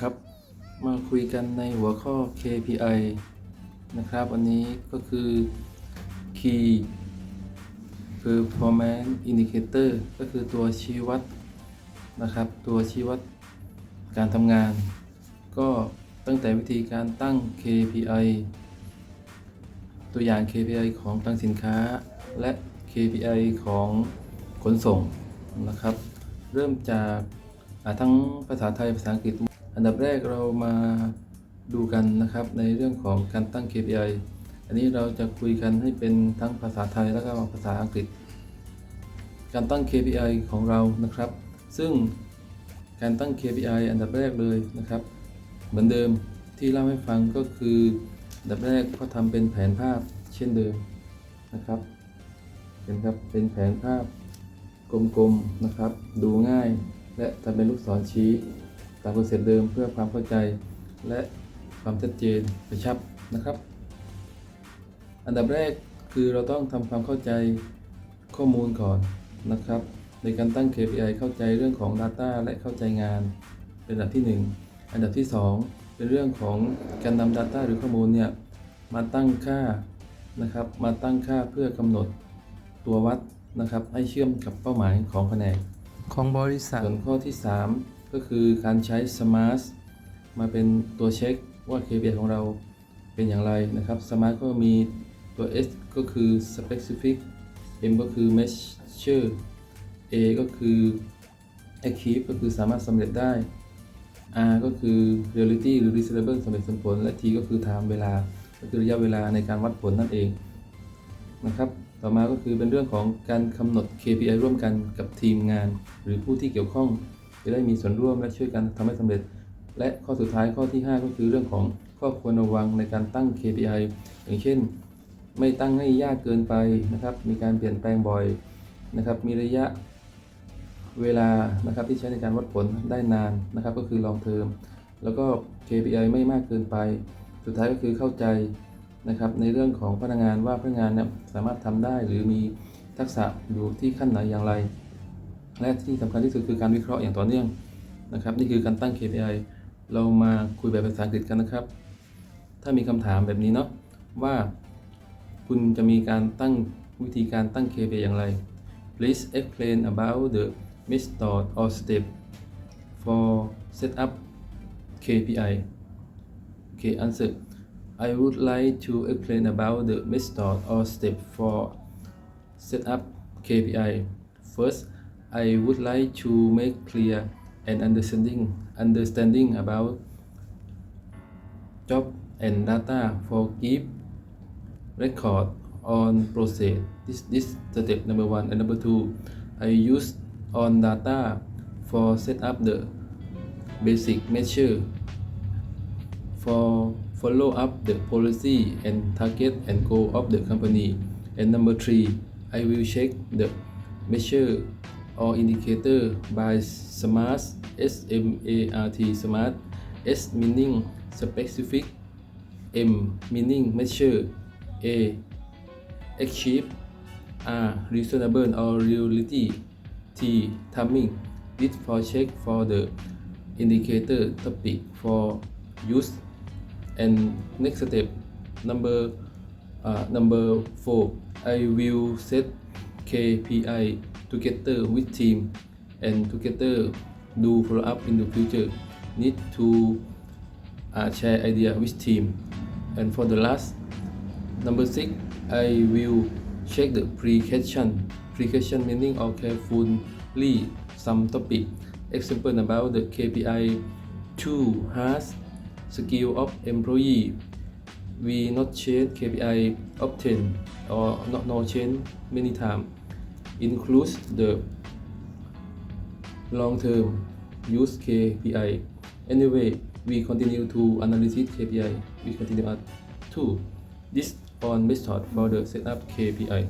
ครับ มาคุยกันในหัวข้อ KPI นะครับวันนี้ก็คือ Key Performance Indicator ก็คือตัวชี้วัดนะครับ ตัวชี้วัดการทำงาน ก็ตั้งแต่วิธีการตั้ง KPI ตัวอย่าง KPI ของคลังสินค้าและ KPI ของขนส่งนะครับ เริ่มจากทั้งภาษาไทยภาษาอังกฤษ อันดับแรกเรามาดูกันนะครับในเรื่องของการตั้ง KPI อันนี้เราจะคุยกันให้เป็นทั้งภาษาไทยแล้วก็ภาษาอังกฤษ การตั้ง KPI ของเรานะครับ ซึ่งการตั้ง KPI อันดับแรกเลยนะครับ เหมือนเดิมที่เล่าให้ฟังก็คืออันดับแรกก็ทำเป็นแผนภาพเช่นเดิมนะครับเป็นครับเป็นแผนภาพกลมๆนะครับ ดูง่ายและทำเป็นลูกศรชี้ ตามคอนเซ็ปต์เดิมเพื่อความเข้าใจและความชัดเจนกระชับนะครับ อันดับแรกคือเราต้องทำความเข้าใจข้อมูลก่อนนะครับ ในการตั้ง KPI เข้าใจเรื่องของ Data และเข้าใจงาน เป็นอันดับที่ 1 อันดับที่ 2 เป็นเรื่องของการนำ Data หรือข้อมูลเนี่ยมาตั้งค่านะครับ มาตั้งค่าเพื่อกำหนดตัววัดนะครับ ให้เชื่อมกับเป้าหมายของแผนกของบริษัทส่วนข้อที่ 3 ก็คือการใช้ Smart มาเป็นตัวเช็คว่า KPI ของเราเป็นอย่างไรนะครับ Smart ก็มีตัว S ก็คือ Specific M ก็คือ Measure A ก็คือ Achieve ก็คือสามารถสำเร็จได้ R ก็คือ Reality หรือ Reasonable สำเร็จสมผล และ T ก็คือ Time เวลา ก็คือระยะเวลาในการวัดผลนั่นเองนะครับต่อมาก็คือเป็นเรื่องของการกำหนด KPI ร่วมกันกับทีมงาน หรือผู้ที่เกี่ยวข้อง จะได้มีส่วนร่วมและช่วยกันทำให้สำเร็จ และข้อสุดท้ายข้อที่ 5 ก็คือเรื่องของข้อควรระวังในการตั้ง KPI อย่างเช่น ไม่ตั้งให้ยากเกินไปนะครับ มีการเปลี่ยนแปลงบ่อยนะครับ มีระยะเวลานะครับที่ใช้ในการวัดผลได้นานนะครับ ก็คือ long term แล้วก็ KPI ไม่มากเกินไป สุดท้ายก็คือเข้าใจนะครับในเรื่องของพนักงานว่าพนักงานเนี่ยสามารถทำได้หรือมีทักษะอยู่ที่ขั้นไหนอย่างไร และที่สำคัญที่สุดคือการวิเคราะห์อย่างต่อเนื่องนะครับ นี่คือการตั้ง KPI เรามาคุยแบบภาษาอังกฤษกันนะครับ ถ้ามีคำถามแบบนี้เนาะว่าคุณจะมีการตั้งวิธีการตั้ง KPI อย่างไร Please explain about the method or step for set up KPI Okay answer I would like to explain about the method or step for set up KPI First I would like to make clear an understanding understanding about job and data for give record on process. This this step number one. And number two i use on data for set up the basic measure for follow up the policy and target and goal of the company. And number three i will check the measure or indicator by smart s m a r t smart s meaning specific M meaning measure A achieve R reasonable or reality T timing. This for check for the indicator topic for use. And next step number uh, number four. I will set KPI together with team and together do follow up in the future need to uh, share idea with team. And for the last number six i will check the precaution precaution meaning or carefully some topic. Example about the kpi two has skill of employee. We not change kpi often or not no change many time includes the long term use KPI. Anyway, we continue to analyze KPI. We continue at two. This on method for the setup KPI.